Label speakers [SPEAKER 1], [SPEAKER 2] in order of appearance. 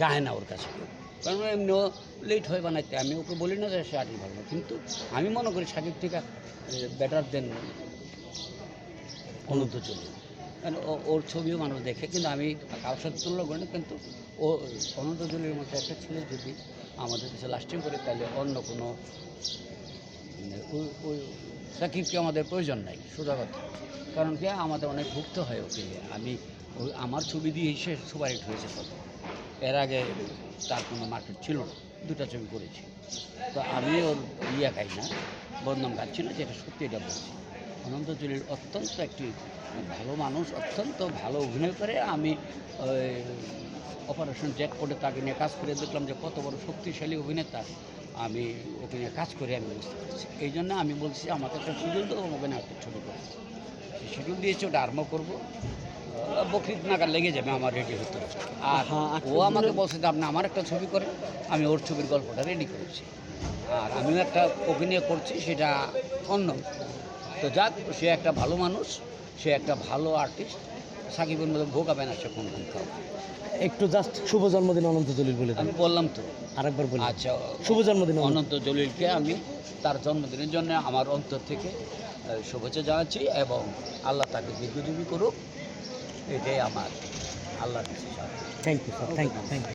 [SPEAKER 1] যায় না ওর কাছে। কারণ এমনিও লেট হয় বানাইতে, আমি ওকে বলি না যে সে আর্টিস্ট ভালো না কিন্তু আমি মনে করি সাকিব থেকে বেটার দেন অনন্ত চলি কারণ ওর ছবিও মানুষ দেখে, কিন্তু আমি সাথে তুলনা করি না, কিন্তু ও অনন্ত জলির মতো একটা ছেলে যদি আমাদের দেশে লাস্টিং করে, তাহলে অন্য কোনো মানে ওই- সাকিবকে আমাদের প্রয়োজন নাই, সোজা কথা। কারণ কি, আমাদের অনেক ভুগতে হয় ওকে আমি ওই আমার ছবি দিয়ে সে সুপারহিট হয়েছে সব। এর আগে তার কোনো মার্কেট ছিল না, দুটা ছবি করেছি। তো আমি ওর ইয়া খাই না, বদনাম খাচ্ছি না, যেটা সত্যি এটা বলছি। অনন্ত জলিল অত্যন্ত একটি ভালো মানুষ, অত্যন্ত ভালো অভিনয় করে। আমি অপারেশন জ্যাক করে তাকে নিয়ে কাজ করে দেখলাম যে কত বড় শক্তিশালী অভিনেতা। আমি ওকে নিয়ে কাজ করে আমি বুঝতে পারছি। এই জন্য আমি বলছি আমাকে একটা সুযোগ দেবো ওকে না একটা ছবি করব শিডিউল দিয়েছে, ওটা আরম্ভ করব। বকরিদ নাগাদ লেগে যাবে আমার রেডি হতে। আর
[SPEAKER 2] হ্যাঁ,
[SPEAKER 1] ও আমাকে বলছে যে আপনি আমার একটা ছবি করেন আমি ওর ছবির গল্পটা রেডি করেছি। আর আমিও একটা অভিনয় করছি সেটা অন্য। তো যাক সে একটা ভালো মানুষ সে একটা ভালো আর্টিস্ট সাকিবের মধ্যে ভোগাবে না সে কোনো
[SPEAKER 2] একটু জাস্ট শুভ জন্মদিন অনন্ত জলিল বলে
[SPEAKER 1] আমি বললাম তো।
[SPEAKER 2] আরেকবার বলি।
[SPEAKER 1] আচ্ছা
[SPEAKER 2] শুভ জন্মদিন অনন্ত।
[SPEAKER 1] জলিলকে আমি তার জন্মদিনের জন্য আমার অন্তর থেকে শুভেচ্ছা জানাচ্ছি এবং আল্লাহ তাকে দীর্ঘজীবী করুক। এটাই আমার আল্লাহ।
[SPEAKER 2] Thank you sir thank you thank you